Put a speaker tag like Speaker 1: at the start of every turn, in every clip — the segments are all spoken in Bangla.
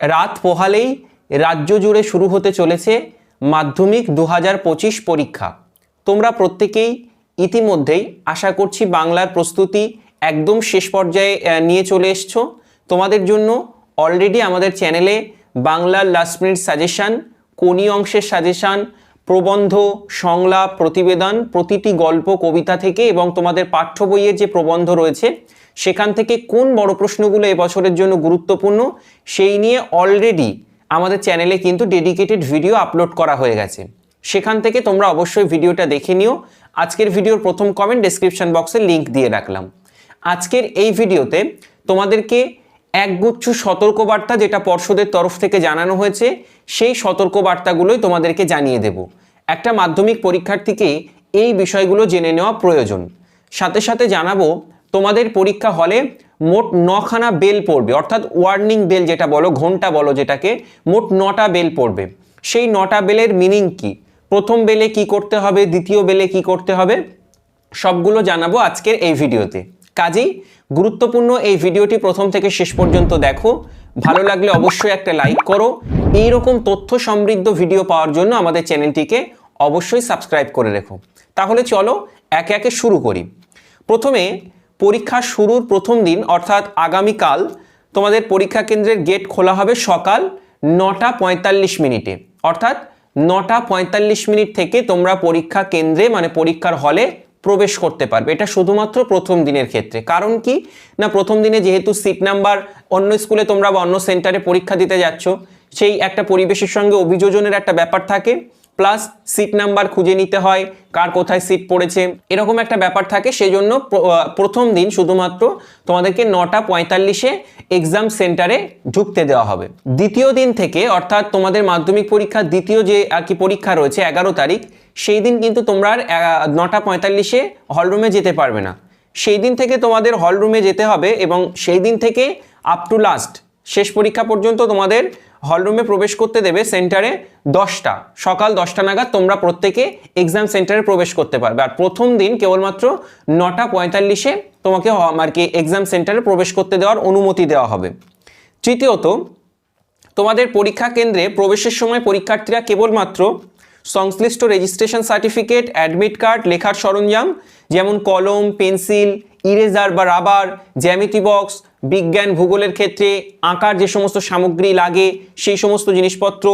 Speaker 1: রাত পোহালেই রাজ্য জুড়ে শুরু হতে চলেছে মাধ্যমিক দু পরীক্ষা। তোমরা প্রত্যেকেই ইতিমধ্যেই আশা করছি বাংলার প্রস্তুতি একদম শেষ পর্যায়ে নিয়ে চলে এসছো। তোমাদের জন্য অলরেডি আমাদের চ্যানেলে বাংলার লাস্ট মিনিট সাজেশান কোনি অংশের সাজেশান প্রবন্ধ, সংলাপ, প্রতিবেদন, প্রতিটি গল্প, কবিতা থেকে এবং তোমাদের পাঠ্য বইয়ের যে প্রবন্ধ রয়েছে, সেখান থেকে কোন বড় প্রশ্নগুলো এবছরের জন্য গুরুত্বপূর্ণ, সেই নিয়ে অলরেডি আমাদের চ্যানেলে কিন্তু ডেডিকেটেড ভিডিও আপলোড করা হয়ে গেছে। সেখান থেকে তোমরা অবশ্যই ভিডিওটা দেখে নিও। আজকের ভিডিওর প্রথম কমেন্ট ডেসক্রিপশন বক্সে লিংক দিয়ে রাখলাম। আজকের এই ভিডিওতে তোমাদেরকে একগুচ্ছ সতর্কবার্তা যেটা পর্ষদের তরফ থেকে জানানো হয়েছে, সেই সতর্কবার্তাগুলোই তোমাদেরকে জানিয়ে দেব। একটা মাধ্যমিক পরীক্ষার্থীকে এই বিষয়গুলো জেনে নেওয়া প্রয়োজন। সাথে সাথে জানাব, তোমাদের পরীক্ষা হলে মোট নখানা বেল পড়বে, অর্থাৎ ওয়ার্নিং বেল যেটা বলো, ঘণ্টা বলো যেটাকে, মোট নটা বেল পড়বে। সেই নটা বেলের মিনিং কি? প্রথম বেলে কি করতে হবে, দ্বিতীয় বেলে কি করতে হবে? সবগুলো জানাব আজকের এই ভিডিওতে। কাজেই গুরুত্বপূর্ণ এই ভিডিওটি প্রথম থেকে শেষ পর্যন্ত দেখো। ভালো লাগলে অবশ্যই একটা লাইক করো। এই রকম তথ্য সমৃদ্ধ ভিডিও পাওয়ার জন্য আমাদের চ্যানেলটিকে অবশ্যই সাবস্ক্রাইব করে রেখো। তাহলে চলো একে একে শুরু করি। প্রথমে পরীক্ষা শুরুর প্রথম দিন, অর্থাৎ আগামীকাল, তোমাদের পরীক্ষা কেন্দ্রের গেট খোলা হবে সকাল নটা পঁয়তাল্লিশ মিনিটে। অর্থাৎ নটা পঁয়তাল্লিশ মিনিট থেকে তোমরা পরীক্ষা কেন্দ্রে মানে পরীক্ষার হলে প্রবেশ করতে পারবে। এটা শুধুমাত্র প্রথম দিনের ক্ষেত্রে। কারণ কি? না, প্রথম দিনে যেহেতু সিট নাম্বার অন্য স্কুলে তোমরা বা অন্য সেন্টারে পরীক্ষা দিতে যাচ্ছ, সেই একটা পরিবেশের সঙ্গে অভিযোজনের একটা ব্যাপার থাকে। প্লাস সিট নাম্বার খুঁজে নিতে হয়, কার কোথায় সিট পড়েছে। এরকম একটা ব্যাপার থাকে সেই জন্য প্রথম দিন শুধুমাত্র তোমাদেরকে নটা পঁয়তাল্লিশে এক্সাম সেন্টারে ঢুকতে দেওয়া হবে। দ্বিতীয় দিন থেকে, অর্থাৎ তোমাদের মাধ্যমিক পরীক্ষার দ্বিতীয় যে আর কি পরীক্ষা রয়েছে, এগারো তারিখ, সেই দিন কিন্তু তোমরা আর নটা পঁয়তাল্লিশে হলরুমে যেতে পারবে না। সেই দিন থেকে তোমাদের হলরুমে যেতে হবে এবং সেই দিন থেকে আপ টু লাস্ট শেষ পরীক্ষা পর্যন্ত তোমাদের হলরুমে প্রবেশ করতে দেবে সেন্টারে দশটা। সকাল দশটা নাগাদ তোমরা প্রত্যেকে এক্সাম সেন্টারে প্রবেশ করতে পারবে। আর প্রথম দিন কেবলমাত্র নটা পঁয়তাল্লিশে তোমাকে আর কি এক্সাম সেন্টারে প্রবেশ করতে দেওয়ার অনুমতি দেওয়া হবে। তৃতীয়ত, তোমাদের পরীক্ষা কেন্দ্রে প্রবেশের সময় পরীক্ষার্থীরা কেবলমাত্র সংশ্লিষ্ট রেজিস্ট্রেশন সার্টিফিকেট অ্যাডমিট কার্ড লেখার সরঞ্জাম, যেমন কলম পেন্সিল ইরেজার বা রাবার, জ্যামিতি বক্স, বিজ্ঞান ভূগোলের ক্ষেত্রে আঁকার যে সমস্ত সামগ্রী লাগে, সেই সমস্ত জিনিসপত্র,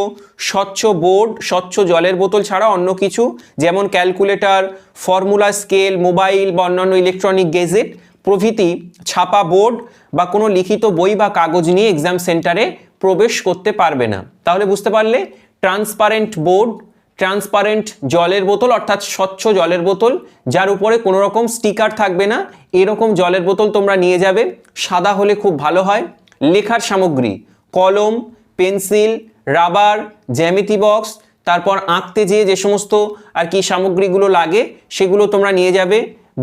Speaker 1: স্বচ্ছ বোর্ড, স্বচ্ছ জলের বোতল ছাড়া অন্য কিছু, যেমন ক্যালকুলেটর, ফর্মুলা স্কেল, মোবাইল বা অন্যান্য ইলেকট্রনিক গেজেট, প্রভৃতি ছাপা বোর্ড বা কোনো লিখিত বই বা কাগজ নিয়ে এক্সাম সেন্টারে প্রবেশ করতে পারবে না। তাহলে বুঝতে পারলে, ট্রান্সপারেন্ট বোর্ড ট্রান্সপারেন্ট জলের বোতল, অর্থাৎ স্বচ্ছ জলের বোতল, যার উপরে কোনো রকম স্টিকার থাকবে না। এরকম জলের বোতল তোমরা নিয়ে যাবে। সাদা হলে খুব ভালো হয়। লেখার সামগ্রী, কলম, পেন্সিল, রাবার, জ্যামিতি বক্স, তারপর আঁকতে যেয়ে যে সমস্ত আর কি সামগ্রীগুলো লাগে, সেগুলো তোমরা নিয়ে যাবে।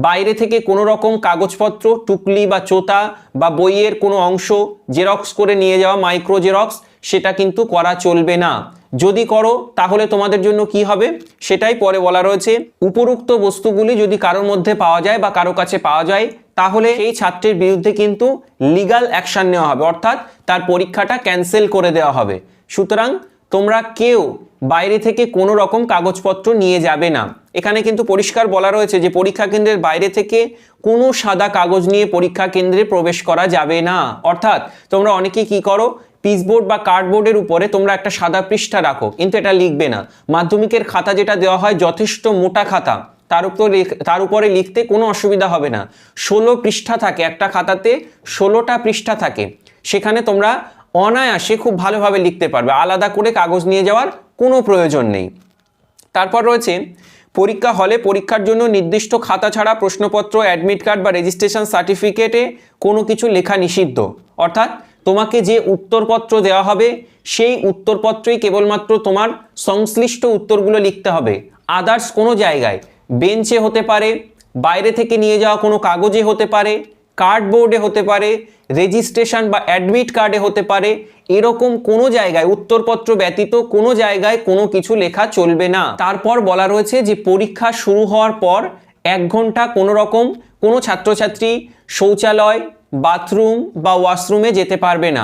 Speaker 1: বাইরে থেকে কোনো রকম কাগজপত্র, টুকলি বা চোতা বা বইয়ের কোনো অংশ, জেরক্স করে নিয়ে যাওয়া, মাইক্রো জেরক্স, সেটা কিন্তু করা চলবে না। যদি করো, তাহলে তোমাদের জন্য কি হবে? সেটাই পরে বলা রয়েছে। উপরোক্ত বস্তুগুলি যদি কারোর মধ্যে পাওয়া যায় বা কারও কাছে পাওয়া যায়, তাহলে সেই ছাত্রের বিরুদ্ধে কিন্তু লিগাল অ্যাকশন নেওয়া হবে। অর্থাৎ তার পরীক্ষাটা ক্যান্সেল করে দেওয়া হবে। সুতরাং তোমরা কেউ বাইরে থেকে কোনো রকম কাগজপত্র নিয়ে যাবে না। এখানে কিন্তু পরিষ্কার বলা রয়েছে যে পরীক্ষা কেন্দ্রের বাইরে থেকে কোনো সাদা কাগজ নিয়ে পরীক্ষা কেন্দ্রে প্রবেশ করা যাবে না। অর্থাৎ তোমরা অনেকে কি করো পিসবোর্ড বা কার্ডবোর্ডের উপরে তোমরা একটা সাদা পৃষ্ঠা রাখো, কিন্তু এটা লিখবে না। মাধ্যমিকের খাতা যেটা দেওয়া হয় যথেষ্ট মোটা খাতা, তার উপর তার উপরে লিখতে কোনো অসুবিধা হবে না। ষোলো পৃষ্ঠা থাকে একটা খাতাতে, ষোলোটা পৃষ্ঠা থাকে। সেখানে তোমরা অনায়াসে খুব ভালোভাবে লিখতে পারবে, আলাদা করে কাগজ নিয়ে যাওয়ার কোনো প্রয়োজন নেই। তারপর রয়েছে, পরীক্ষা হলে পরীক্ষার জন্য নির্দিষ্ট খাতা ছাড়া প্রশ্নপত্র অ্যাডমিট কার্ড বা রেজিস্ট্রেশন সার্টিফিকেটে কোনো কিছু লেখা নিষিদ্ধ। অর্থাৎ তোমাকে যে উত্তরপত্র দেওয়া হবে, সেই উত্তরপত্রই কেবলমাত্র তোমার সংশ্লিষ্ট উত্তরগুলো লিখতে হবে। আদার্স কোনো জায়গায় বেঞ্চে হতে পারে, বাইরে থেকে নিয়ে যাওয়া কোনো কাগজে হতে পারে কার্ডবোর্ডে হতে পারে রেজিস্ট্রেশন বা অ্যাডমিট কার্ডে হতে পারে, এরকম কোনো জায়গায় উত্তরপত্র ব্যতীত কোনো জায়গায় কোনো কিছু লেখা চলবে না। তারপর বলা রয়েছে যে পরীক্ষা শুরু হওয়ার পর এক ঘণ্টা কোনো রকম কোনো ছাত্রছাত্রী, শৌচালয় বাথরুম বা ওয়াশরুমে যেতে পারবে না।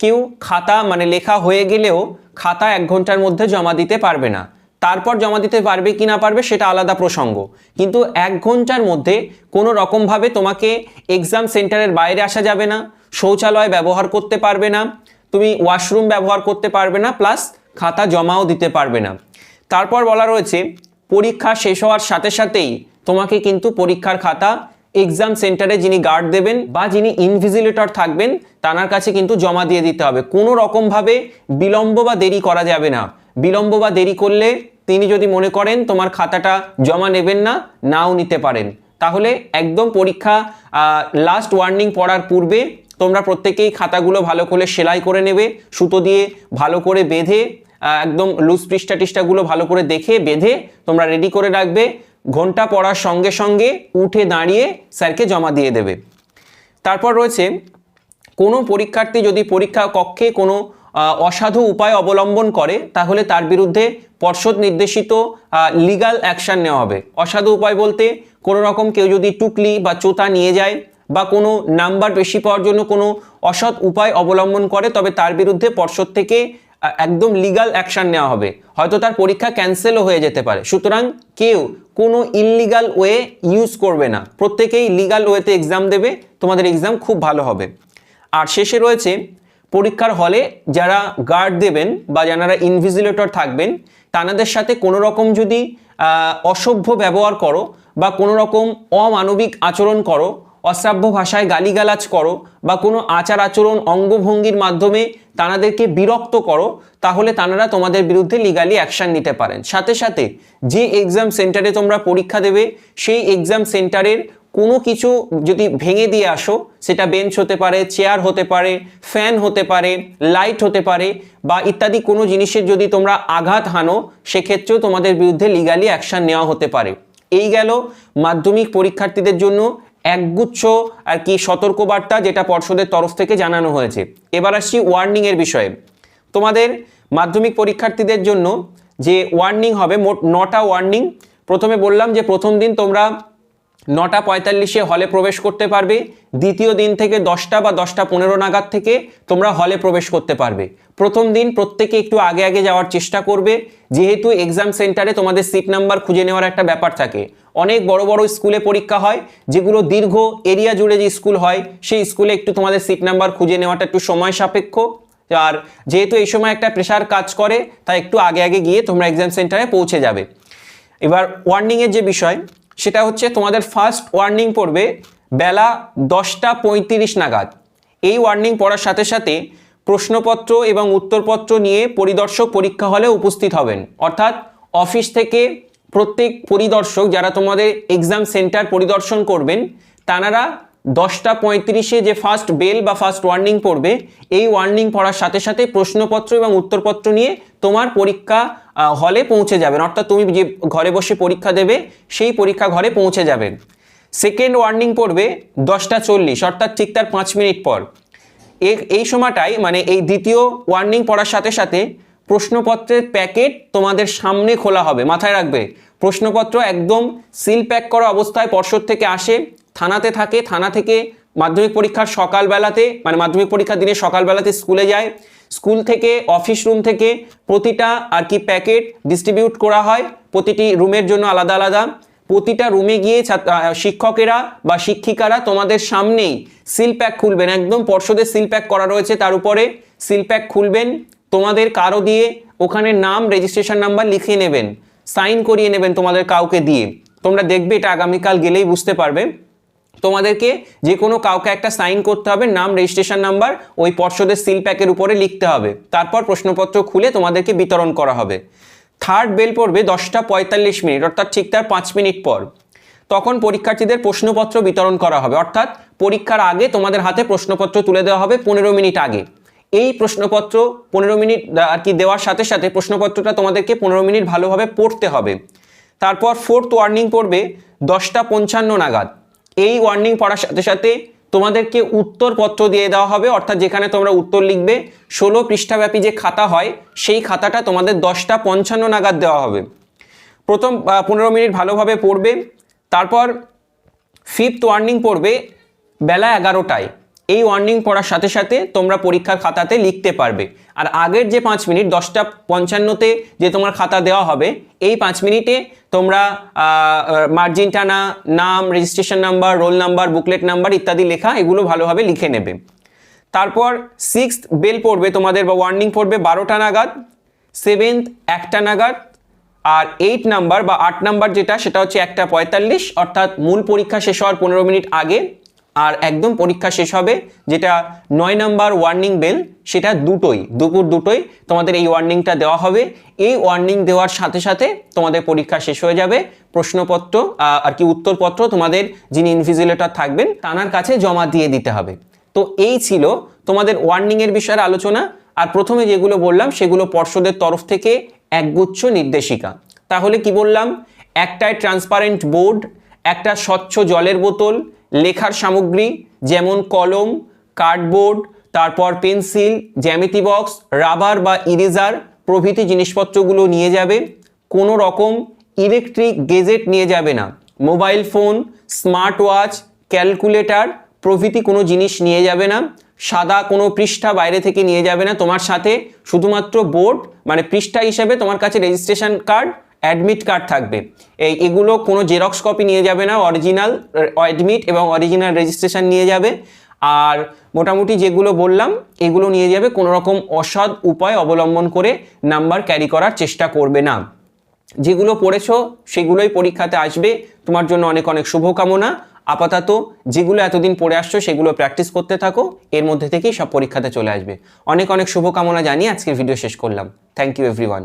Speaker 1: কেউ খাতা মানে লেখা হয়ে গেলেও খাতা এক ঘণ্টার মধ্যে জমা দিতে পারবে না। তারপর জমা দিতে পারবে কি না পারবে সেটা আলাদা প্রসঙ্গ। কিন্তু এক ঘণ্টার মধ্যে কোনো রকমভাবে তোমাকে এক্সাম সেন্টারের বাইরে আসা যাবে না, শৌচালয় ব্যবহার করতে পারবে না, তুমি ওয়াশরুম ব্যবহার করতে পারবে না, প্লাস খাতা জমাও দিতে পারবে না। তারপর বলা রয়েছে, পরীক্ষা শেষ হওয়ার সাথে সাথেই তোমাকে কিন্তু পরীক্ষার খাতা এক্সাম সেন্টারে যিনি গার্ড দেবেন বা যিনি ইনভিজিলেটর থাকবেন, তানার কাছে কিন্তু জমা দিয়ে দিতে হবে। কোনো রকমভাবে বিলম্ব বা দেরি করা যাবে না। বিলম্ব বা দেরি করলে তিনি যদি মনে করেন তোমার খাতাটা জমা নেবেন না, নাও নিতে পারেন। তাহলে একদম পরীক্ষা লাস্ট ওয়ার্নিং পড়ার পূর্বে তোমরা প্রত্যেকেই খাতাগুলো ভালো করে সেলাই করে নেবে, সুতো দিয়ে ভালো করে বেঁধে একদম লুজ পৃষ্ঠা টিষ্ঠাগুলো ভালো করে দেখে, বেঁধে তোমরা রেডি করে রাখবে। ঘণ্টা পড়ার সঙ্গে সঙ্গে উঠে দাঁড়িয়ে স্যারকে জমা দিয়ে দেবে। তারপর রয়েছে, কোনো পরীক্ষার্থী যদি পরীক্ষা কক্ষে কোনো অসাধু উপায় অবলম্বন করে, তাহলে তার বিরুদ্ধে পর্ষদ নির্দেশিত লিগাল অ্যাকশন নেওয়া হবে। অসাধু উপায় বলতে কোনো রকম কেউ যদি টুকলি বা চোতা নিয়ে যায় বা কোনো নাম্বার বেশি পাওয়ার জন্য কোনো অসৎ উপায় অবলম্বন করে, তবে তার বিরুদ্ধে পর্ষদ থেকে একদম লিগাল অ্যাকশন নেওয়া হবে। হয়তো তার পরীক্ষা ক্যান্সেলও হয়ে যেতে পারে। সুতরাং কেউ কোনো ইললিগাল ওয়ে ইউজ করবে না। প্রত্যেকেই লিগাল ওয়েতে এক্সাম দেবে, তোমাদের এক্সাম খুব ভালো হবে। আর শেষে রয়েছে, পরীক্ষার হলে যারা গার্ড দেবেন বা যারা ইনভিজিলেটর থাকবেন, তানাদের সাথে কোনো রকম যদি অসভ্য ব্যবহার করো বা কোনো রকম অমানবিক আচরণ করো অশ্রাব্য ভাষায় গালিগালাজ করো বা কোনো আচার আচরণ অঙ্গভঙ্গির মাধ্যমে তানাদেরকে বিরক্ত করো, তাহলে তানারা তোমাদের বিরুদ্ধে লিগালি অ্যাকশন নিতে পারেন। সাথে সাথে যে এক্সাম সেন্টারে তোমরা পরীক্ষা দেবে, সেই এক্সাম সেন্টারের কোনো কিছু যদি ভেঙে দিয়ে আসো, সেটা বেঞ্চ হতে পারে চেয়ার হতে পারে ফ্যান হতে পারে লাইট হতে পারে বা ইত্যাদি কোনো জিনিসের যদি তোমরা আঘাত হানো, সেক্ষেত্রেও তোমাদের বিরুদ্ধে লিগালি অ্যাকশন নেওয়া হতে পারে। এই গেল মাধ্যমিক পরীক্ষার্থীদের জন্য একগুচ্ছ আর কি সতর্কবার্তা যেটা পর্ষদের তরফ থেকে জানানো হয়েছে। এবার আসছি ওয়ার্নিংয়ের বিষয়ে। তোমাদের মাধ্যমিক পরীক্ষার্থীদের জন্য যে ওয়ার্নিং হবে, মোট নটা ওয়ার্নিং। প্রথমে বললাম যে প্রথম দিন তোমরা নটা পঁয়তাল্লিশে হলে প্রবেশ করতে পারবে। দ্বিতীয় দিন থেকে দশটা বা দশটা পনেরো নাগাদ থেকে তোমরা হলে প্রবেশ করতে পারবে। প্রথম দিন প্রত্যেকে একটু আগে আগে যাওয়ার চেষ্টা করবে। যেহেতু এক্সাম সেন্টারে তোমাদের সিট নাম্বার খুঁজে নেওয়ার একটা ব্যাপার থাকে। অনেক বড় বড় স্কুলে পরীক্ষা হয়, যেগুলো দীর্ঘ এরিয়া জুড়ে যে স্কুল হয়, সেই স্কুলে একটু তোমাদের সিট নাম্বার খুঁজে নেওয়াটা একটু সময় সাপেক্ষ। আর যেহেতু এই সময় একটা প্রেশার কাজ করে, তাই একটু আগে আগে গিয়ে তোমরা এক্সাম সেন্টারে পৌঁছে যাবে। এবার ওয়ার্নিংয়ের যে বিষয় সেটা হচ্ছে তোমাদের ফার্স্ট ওয়ার্নিং পড়বে বেলা দশটা পঁয়ত্রিশ নাগাদ। এই ওয়ার্নিং পড়ার সাথে সাথে প্রশ্নপত্র এবং উত্তরপত্র নিয়ে পরিদর্শক পরীক্ষা হলে উপস্থিত হবেন। অর্থাৎ অফিস থেকে প্রত্যেক পরিদর্শক যারা তোমাদের এক্সাম সেন্টার পরিদর্শন করবেন, তানারা দশটা পঁয়ত্রিশে যে ফার্স্ট বেল বা ফার্স্ট ওয়ার্নিং পড়বে, এই ওয়ার্নিং পড়ার সাথে সাথে প্রশ্নপত্র এবং উত্তরপত্র নিয়ে তোমার পরীক্ষা হলে পৌঁছে যাবেন। অর্থাৎ তুমি যে ঘরে বসে পরীক্ষা দেবে, সেই পরীক্ষা ঘরে পৌঁছে যাবেন। সেকেন্ড ওয়ার্নিং পড়বে দশটা চল্লিশ, অর্থাৎ ঠিক তার পাঁচ মিনিট পর। এই সময়টাই মানে এই দ্বিতীয় ওয়ার্নিং পড়ার সাথে সাথে প্রশ্নপত্রের প্যাকেট তোমাদের সামনে খোলা হবে। মাথায় রাখবে, প্রশ্নপত্র একদম সিল প্যাক করা অবস্থায় পর্ষদ থেকে আসে, থানাতে থাকে, থানা থেকে মাধ্যমিক পরীক্ষার সকালবেলাতে মানে মাধ্যমিক পরীক্ষার দিনে সকালবেলাতে স্কুলে যায় স্কুল থেকে, অফিস রুম থেকে প্রতিটা আর কি প্যাকেট ডিস্ট্রিবিউট করা হয়। প্রতিটি রুমের জন্য আলাদা আলাদা। প্রতিটা রুমে গিয়ে শিক্ষকেরা বা শিক্ষিকারা তোমাদের সামনেই সিল প্যাক খুলবেন। একদম পর্ষদের সিল প্যাক করা রয়েছে তার উপরে। সিল প্যাক খুলবেন। তোমাদের কারও দিয়ে ওখানে নাম রেজিস্ট্রেশন নাম্বার লিখিয়ে নেবেন। সাইন করিয়ে নেবেন তোমাদের কাউকে দিয়ে। তোমরা দেখবে এটা আগামীকাল গেলেই বুঝতে পারবে। তোমাদেরকে যে কোনো কাউকে একটা সাইন করতে হবে, নাম রেজিস্ট্রেশন নাম্বার ওই পর্ষদের সিল প্যাকের উপরে লিখতে হবে। তারপর প্রশ্নপত্র খুলে তোমাদেরকে বিতরণ করা হবে। থার্ড বেল পড়বে দশটা পঁয়তাল্লিশ মিনিট, অর্থাৎ ঠিক তার পাঁচ মিনিট পর। তখন পরীক্ষার্থীদের প্রশ্নপত্র বিতরণ করা হবে। অর্থাৎ পরীক্ষার আগে তোমাদের হাতে প্রশ্নপত্র তুলে দেওয়া হবে পনেরো মিনিট আগে। এই প্রশ্নপত্র পনেরো মিনিট আর কি দেওয়ার সাথে সাথে প্রশ্নপত্রটা তোমাদেরকে পনেরো মিনিট ভালোভাবে পড়তে হবে। তারপর ফোর্থ ওয়ার্নিং পড়বে দশটা পঞ্চান্ন নাগাদ। এই ওয়ার্নিং পড়ার সাথে সাথে তোমাদেরকে উত্তরপত্র দিয়ে দেওয়া হবে, অর্থাৎ যেখানে তোমরা উত্তর লিখবে, ষোলো পৃষ্ঠাব্যাপী যে খাতা হয়, সেই খাতাটা তোমাদের দশটা পঞ্চান্ন নাগাদ দেওয়া হবে। প্রথম পনেরো মিনিট ভালোভাবে পড়বে, তারপর ফিফথ ওয়ার্নিং পড়বে বেলা এগারোটায়। এই ওয়ার্নিং পড়ার সাথে সাথে তোমরা পরীক্ষার খাতাতে লিখতে পারবে। আর আগের যে পাঁচ মিনিট, দশটা পঞ্চান্নতে যে তোমার খাতা দেওয়া হবে, এই পাঁচ মিনিটে তোমরা মার্জিন টানা, নাম registration number roll number booklet number ইত্যাদি লেখা এগুলো ভালোভাবে লিখে নেবে। তারপর সিক্সথ বেল পড়বে তোমাদের বা ওয়ার্নিং পড়বে বারোটা নাগাদ সেভেন্থ একটা নাগাদ, আর এইট নাম্বার বা আট নাম্বার যেটা, সেটা হচ্ছে একটা পঁয়তাল্লিশ, অর্থাৎ মূল পরীক্ষা শেষ হওয়ার পনেরো মিনিট আগে আর একদম পরীক্ষা শেষ হবে, যেটা নয় নাম্বার ওয়ার্নিং বেল সেটা দুটোই, দুপুর দুটোই তোমাদের এই ওয়ার্নিংটা দেওয়া হবে। এই ওয়ার্নিং দেওয়ার সাথে সাথে তোমাদের পরীক্ষা শেষ হয়ে যাবে। প্রশ্নপত্র আর কি উত্তরপত্র তোমাদের যিনি ইনভিজিলেটর থাকবেন তানার কাছে জমা দিয়ে দিতে হবে। তো এই ছিল তোমাদের ওয়ার্নিংয়ের বিষয়ে আলোচনা। আর প্রথমে যেগুলো বললাম, সেগুলো পর্ষদের তরফ থেকে একগুচ্ছ নির্দেশিকা। তাহলে কি বললাম? একটায় ট্রান্সপারেন্ট বোর্ড একটা স্বচ্ছ জলের বোতল লেখার সামগ্রী যেমন কলম, কার্ডবোর্ড, তারপর পেন্সিল, জ্যামিতি বক্স, রাবার বা ইরেজার প্রভৃতি জিনিসপত্রগুলো নিয়ে যাবে। কোনো রকম ইলেকট্রিক গেজেট নিয়ে যাবে না। Mobile phone, smart watch, calculator প্রভৃতি কোনো জিনিস নিয়ে যাবে না। সাদা কোনো পৃষ্ঠা বাইরে থেকে নিয়ে যাবে না তোমার সাথে। শুধুমাত্র বোর্ড মানে পৃষ্ঠা হিসেবে তোমার কাছে রেজিস্ট্রেশন কার্ড অ্যাডমিট কার্ড থাকবে। এই এগুলো কোনো জেরক্স কপি নিয়ে যাবে না অরিজিনাল অ্যাডমিট এবং অরিজিনাল রেজিস্ট্রেশন নিয়ে যাবে। আর মোটামুটি যেগুলো বললাম, এগুলো নিয়ে যাবে কোনো রকম অসৎ উপায় অবলম্বন করে নাম্বার ক্যারি করার চেষ্টা করবে না। যেগুলো পড়েছো, সেগুলোই পরীক্ষাতে আসবে। তোমার জন্য অনেক অনেক শুভকামনা। আপাতত যেগুলো এতদিন পড়ে আসছো, সেগুলো প্র্যাকটিস করতে থাকো। এর মধ্যে থেকেই সব পরীক্ষাতে চলে আসবে। অনেক অনেক শুভকামনা জানিয়ে আজকের ভিডিও শেষ করলাম। Thank you everyone